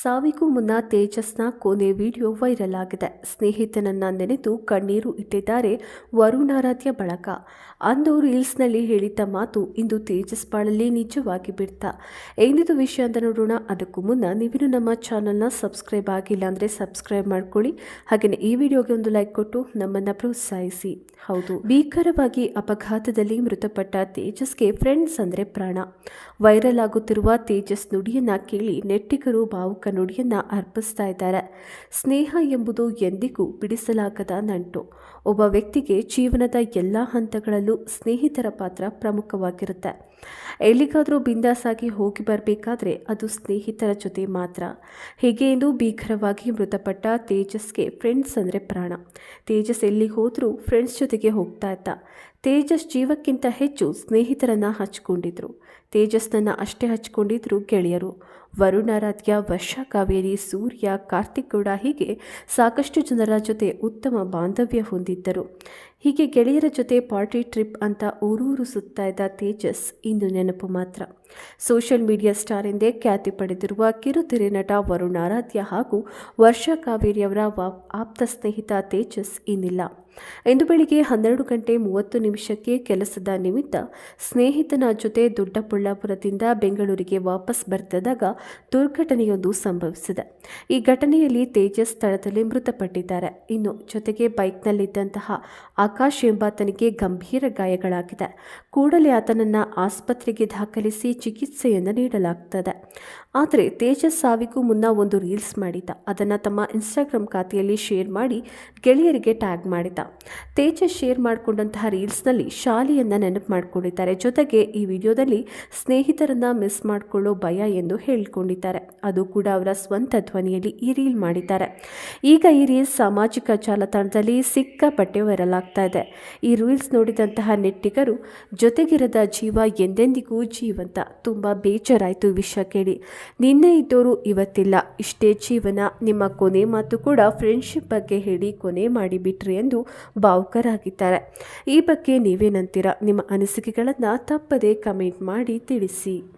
ಸಾವಿಗೂ ಮುನ್ನ ತೇಜಸ್ನ ಕೊನೆ video viral ಆಗಿದೆ ಸ್ನೇಹಿತನನ್ನ ನೆನೆದು ಕಣ್ಣೀರು ಇಟ್ಟಿದ್ದಾರೆ ವರುಣಾರಾಧ್ಯ ಬಳಕ. ಅಂದು ರೀಲ್ಸ್ನಲ್ಲಿ ಹೇಳಿದ್ದ ಮಾತು ಇಂದು ತೇಜಸ್ ಬಾಳಲ್ಲಿ ನಿಜವಾಗಿ ಬಿಡ್ತಾ. ಏನಿದು ವಿಷಯ ಅಂತ ನೋಡೋಣ. ಅದಕ್ಕೂ ಮುನ್ನ ನೀವಿನ್ನು ನಮ್ಮ ಚಾನಲ್ನ ಸಬ್ಸ್ಕ್ರೈಬ್ ಆಗಿಲ್ಲ ಅಂದರೆ ಸಬ್ಸ್ಕ್ರೈಬ್ ಮಾಡ್ಕೊಳ್ಳಿ. ಹಾಗೆಯೇ ಈ ವಿಡಿಯೋಗೆ ಒಂದು ಲೈಕ್ ಕೊಟ್ಟು ನಮ್ಮನ್ನು ಪ್ರೋತ್ಸಾಹಿಸಿ. ಹೌದು, ಭೀಕರವಾಗಿ ಅಪಘಾತದಲ್ಲಿ ಮೃತಪಟ್ಟ ತೇಜಸ್ಗೆ ಫ್ರೆಂಡ್ಸ್ ಅಂದರೆ ಪ್ರಾಣ. ವೈರಲ್ ಆಗುತ್ತಿರುವ ತೇಜಸ್ ನುಡಿಯನ್ನ ಕೇಳಿ ನೆಟ್ಟಿಗರು ಭಾವುಕ ನುಡಿಯನ್ನ ಅರ್ಪಿಸ್ತಾ ಇದ್ದಾರೆ. ಸ್ನೇಹ ಎಂಬುದು ಎಂದಿಗೂ ಬಿಡಿಸಲಾಗದ ನಂಟು. ಒಬ್ಬ ವ್ಯಕ್ತಿಗೆ ಜೀವನದ ಎಲ್ಲ ಹಂತಗಳಲ್ಲೂ ಸ್ನೇಹಿತರ ಪಾತ್ರ ಪ್ರಮುಖವಾಗಿರುತ್ತೆ. ಎಲ್ಲಿಗಾದರೂ ಬಿಂದಾಸಾಗಿ ಹೋಗಿ ಬರಬೇಕಾದ್ರೆ ಅದು ಸ್ನೇಹಿತರ ಜೊತೆ ಮಾತ್ರ. ಹೀಗೆ ಎಂದು ಭೀಕರವಾಗಿ ಮೃತಪಟ್ಟ ತೇಜಸ್ಗೆ ಫ್ರೆಂಡ್ಸ್ ಅಂದರೆ ಪ್ರಾಣ. ತೇಜಸ್ ಎಲ್ಲಿಗೆ ಹೋದರೂ ಫ್ರೆಂಡ್ಸ್ ಜೊತೆಗೆ ಹೋಗ್ತಾ ಇದ್ದ. ತೇಜಸ್ ಜೀವಕ್ಕಿಂತ ಹೆಚ್ಚು ಸ್ನೇಹಿತರನ್ನ ಹಚ್ಕೊಂಡಿದ್ರು. ತೇಜಸ್ನನ್ನ ಅಷ್ಟೇ ಹಚ್ಕೊಂಡಿದ್ರು ಗೆಳೆಯರು. ವರುಣಾರಾಧ್ಯ ವರ್ಷ ಕಾವೇರಿ, ಸೂರ್ಯ, ಕಾರ್ತಿಕ್ ಗೌಡ ಹೀಗೆ ಸಾಕಷ್ಟು ಜನರ ಜೊತೆ ಉತ್ತಮ ಬಾಂಧವ್ಯ ಹೊಂದಿದ್ದರು. ಹೀಗೆ ಗೆಳೆಯರ ಜೊತೆ ಪಾರ್ಟಿ ಟ್ರಿಪ್ ಅಂತ ಊರೂರು ಸುತ್ತಾ ಇದ್ದ ತೇಜಸ್ ಇಂದು ನೆನಪು ಮಾತ್ರ. ಸೋಷಿಯಲ್ ಮೀಡಿಯಾ ಸ್ಟಾರ್ ಎಂದೇ ಖ್ಯಾತಿ ಪಡೆದಿರುವ ಕಿರುತೆರೆ ನಟ ವರುಣ್ ಆರಾಧ್ಯ ಹಾಗೂ ವರ್ಷ ಕಾವೇರಿಯವರ ಆಪ್ತ ಸ್ನೇಹಿತ ತೇಜಸ್ ಇನ್ನಿಲ್ಲ. ಇಂದು ಬೆಳಿಗ್ಗೆ ಹನ್ನೆರಡು ಗಂಟೆ ಮೂವತ್ತು ನಿಮಿಷಕ್ಕೆ ಕೆಲಸದ ನಿಮಿತ್ತ ಸ್ನೇಹಿತನ ಜೊತೆ ದೊಡ್ಡಬಳ್ಳಾಪುರದಿಂದ ಬೆಂಗಳೂರಿಗೆ ವಾಪಸ್ ಬರ್ತಿದ್ದಾಗ ದುರ್ಘಟನೆಯೊಂದು ಸಂಭವಿಸಿದೆ. ಈ ಘಟನೆಯಲ್ಲಿ ತೇಜಸ್ ಸ್ಥಳದಲ್ಲಿ ಮೃತಪಟ್ಟಿದ್ದಾರೆ. ಇನ್ನು ಜೊತೆಗೆ ಬೈಕ್ನಲ್ಲಿದ್ದಂತಹ ಆಕಾಶ್ ಎಂಬಾತನಿಗೆ ಗಂಭೀರ ಗಾಯಗಳಾಗಿದೆ. ಕೂಡಲೇ ಆತನನ್ನು ಆಸ್ಪತ್ರೆಗೆ ದಾಖಲಿಸಿ ಚಿಕಿತ್ಸೆಯನ್ನು ನೀಡಲಾಗ್ತದೆ. ಆದರೆ ತೇಜಸ್ ಸಾವಿಗೂ ಮುನ್ನ ಒಂದು ರೀಲ್ಸ್ ಮಾಡಿದ್ದ. ಅದನ್ನು ತಮ್ಮ ಇನ್ಸ್ಟಾಗ್ರಾಮ್ ಖಾತೆಯಲ್ಲಿ ಶೇರ್ ಮಾಡಿ ಗೆಳೆಯರಿಗೆ ಟ್ಯಾಗ್ ಮಾಡಿದ್ದ. ತೇಜಸ್ ಶೇರ್ ಮಾಡಿಕೊಂಡಂತಹ ರೀಲ್ಸ್ನಲ್ಲಿ ಶಾಲೆಯನ್ನು ನೆನಪು ಮಾಡಿಕೊಂಡಿದ್ದಾರೆ. ಜೊತೆಗೆ ಈ ವಿಡಿಯೋದಲ್ಲಿ ಸ್ನೇಹಿತರನ್ನ ಮಿಸ್ ಮಾಡಿಕೊಳ್ಳೋ ಭಯ ಎಂದು ಹೇಳಿಕೊಂಡಿದ್ದಾರೆ. ಅದು ಕೂಡ ಅವರ ಸ್ವಂತ ಧ್ವನಿಯಲ್ಲಿ ಈ ರೀಲ್ ಮಾಡಿದ್ದಾರೆ. ಈಗ ಈ ರೀಲ್ಸ್ ಸಾಮಾಜಿಕ ಜಾಲತಾಣದಲ್ಲಿ ಸಿಕ್ಕಾಪಟ್ಟೆ ವೈರಲ್ ಇದೆ. ಈ ರೀಲ್ಸ್ ನೋಡಿದಂತಹ ನೆಟ್ಟಿಗರು, ಜೊತೆಗಿರದ ಜೀವ ಎಂದೆಂದಿಗೂ ಜೀವಂತ. ತುಂಬ ಬೇಜಾರಾಯಿತು ವಿಷಯ ಕೇಳಿ. ನಿನ್ನೆ ಇದ್ದವರು ಇವತ್ತಿಲ್ಲ. ಇಷ್ಟೇ ಜೀವನ. ನಿಮ್ಮ ಕೊನೆ ಮಾತು ಕೂಡ ಫ್ರೆಂಡ್ಶಿಪ್ ಬಗ್ಗೆ ಹೇಳಿ ಕೊನೆ ಮಾಡಿಬಿಟ್ರಿ ಎಂದು ಭಾವುಕರಾಗಿದ್ದಾರೆ. ಈ ಬಗ್ಗೆ ನೀವೇನಂತೀರಾ? ನಿಮ್ಮ ಅನಿಸಿಕೆಗಳನ್ನು ತಪ್ಪದೇ ಕಮೆಂಟ್ ಮಾಡಿ ತಿಳಿಸಿ.